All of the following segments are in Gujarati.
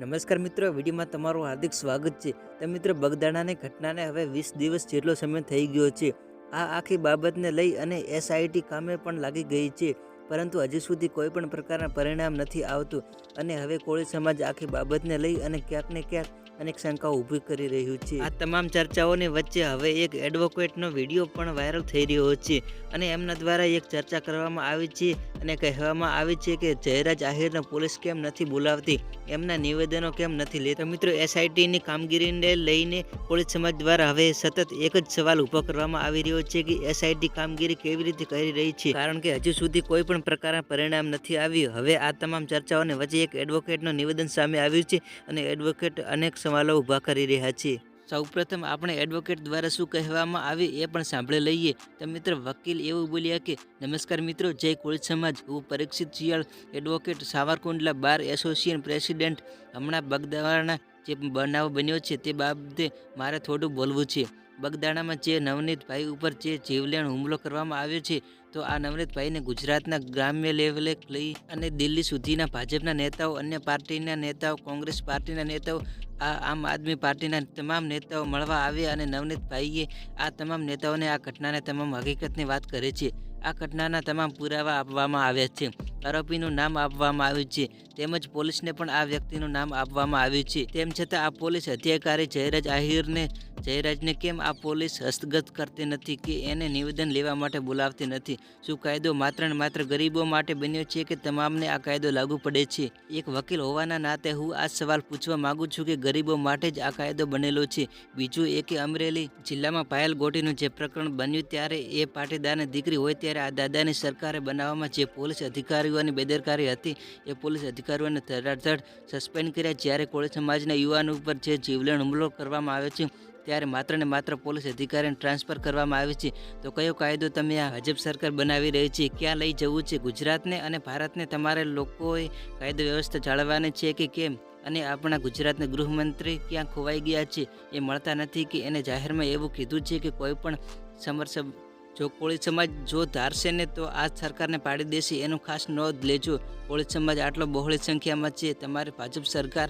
નમસ્કાર મિત્રો, વિડીયોમાં તમારું હાર્દિક સ્વાગત છે. તો મિત્રો, બગદાણાની ઘટનાને હવે વીસ દિવસ જેટલો સમય થઈ ગયો છે. આ આખી બાબતને લઈ અને એસઆઈટી કામે પણ લાગી ગઈ છે. પરંતુ હજી સુધી કોઈ પણ પ્રકારના પરિણામ નથી આવતું. અને હવે કોળી સમાજ આખી બાબતને લઈ અને ક્યાંક ને ક્યાંક અનેક શંકાઓ ઊભી કરી રહ્યું છે. આ તમામ ચર્ચાઓની વચ્ચે હવે એક એડવોકેટનો વીડિયો પણ વાયરલ થઈ રહ્યો છે અને એમના દ્વારા એક ચર્ચા કરવામાં આવી છે અને કહેવામાં આવી છે કે જયરાજ આહિરને પોલીસ કેમ નથી બોલાવતી? એમના નિવેદનો કેમ નથી લેતા? મિત્રો, એસઆઈટીની કામગીરીને લઈને પોલીસ સમાજ દ્વારા હવે સતત એક જ સવાલ ઊભો કરવામાં આવી રહ્યો છે કે એસઆઈટી કામગીરી કેવી રીતે કરી રહી છે? કારણ કે હજુ સુધી કોઈ પણ પ્રકારના પરિણામ નથી આવ્યું. હવે આ તમામ ચર્ચાઓને વચ્ચે એક એડવોકેટનું નિવેદન સામે આવ્યું છે અને એડવોકેટ અનેક સવાલો ઊભા કરી રહ્યા છે. સૌપ્રથમ આપણે એડવોકેટ દ્વારા શું કહેવામાં આવે એ પણ સાંભળી લઈએ. તો મિત્ર, વકીલ એવું બોલ્યા કે, નમસ્કાર મિત્રો, જય કોળી સમાજ. હું Parikshit Shiyal advocate Savarkundla bar association president હમણાં બગદાણાના જે બનાવ બન્યો છે તે બાબતે મારે થોડું બોલવું છે. બગદાણામાં જે નવનીતભાઈ ઉપર જે જીવલેણ હુમલો કરવામાં આવ્યો છે, તો આ નવનીતભાઈને ગુજરાતના ગ્રામ્ય લેવલે લઈ અને દિલ્હી સુધીના ભાજપના નેતાઓ, અન્ય પાર્ટીના નેતાઓ, કોંગ્રેસ પાર્ટીના નેતાઓ, આ આમ આદમી પાર્ટીના તમામ નેતાઓ મળવા આવ્યા અને નવનીતભાઈએ આ તમામ નેતાઓને આ ઘટનાને તમામ હકીકતની વાત કરે છે. આ ઘટનાના તમામ પુરાવા આપવામાં આવ્યા છે. આરોપીનું નામ આપવામાં આવ્યું છે. તેમજ પોલીસને પણ આ વ્યક્તિનું નામ આપવામાં આવ્યું છે. તેમ છતાં આ પોલીસ અધિકારી જયરાજ આહિરને, જયરાજને કેમ આ પોલીસ હસ્તગત કરતી નથી કે એને નિવેદન લેવા માટે બોલાવતી નથી? શું કાયદો માત્ર ને માત્ર ગરીબો માટે બન્યો છે કે તમામને આ કાયદો લાગુ પડે છે? એક વકીલ હોવાના નાતે હું આ સવાલ પૂછવા માંગુ છું કે ગરીબો માટે જ આ કાયદો બનેલો છે. બીજું એ કે અમરેલી જિલ્લામાં પાયલ ગોટીનું જે પ્રકરણ બન્યું ત્યારે એ પાટીદારની દીકરી હોય ત્યારે આ દાદાની સરકારે બનાવવામાં જે પોલીસ અધિકારીઓની બેદરકારી હતી. એ પોલીસ અધિકારીઓને ધડાધડ સસ્પેન્ડ કર્યા. જ્યારે કોળી સમાજના યુવાનો ઉપર જે જીવલેણ હુમલો કરવામાં આવે છે, ત્યારે માત્ર ને માત્ર પોલીસ અધિકારીને ટ્રાન્સફર કરવામાં આવે છે. તો કયો કાયદો તમે આ ભાજપ સરકાર બનાવી રહી છે? ક્યાં લઈ જવું છે ગુજરાતને અને ભારતને? તમારે લોકોએ કાયદો વ્યવસ્થા જાળવવાની છે કે કેમ? અને આપણા ગુજરાતના ગૃહમંત્રી ક્યાં ખોવાઈ ગયા છે? એ મળતા નથી કે એને જાહેરમાં એવું કીધું છે કે કોઈ પણ સમરસબ જો કોળી સમાજ જો ધારશે ને તો આ સરકારને પાડી દેશે, એનું ખાસ નોંધ લેજો. કોળી સમાજ આટલો બહોળી સંખ્યામાં છે, તમારી ભાજપ સરકાર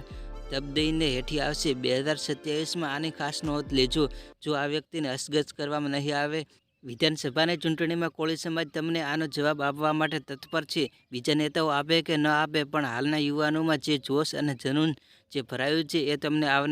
દબદઈને હેઠી આવશે. બે હજાર સત્યાવીસમાં આની ખાસ નોંધ લેજો. જો આ વ્યક્તિને અસગજ કરવામાં નહીં આવે, વિધાનસભાની ચૂંટણીમાં કોળી સમાજ તમને આનો જવાબ આપવા માટે તત્પર છે. બીજા નેતાઓ આપે કે ન આપે, પણ હાલના યુવાનોમાં જે જોશ અને જનૂન જે ભરાયું છે, એ તમને આવનાર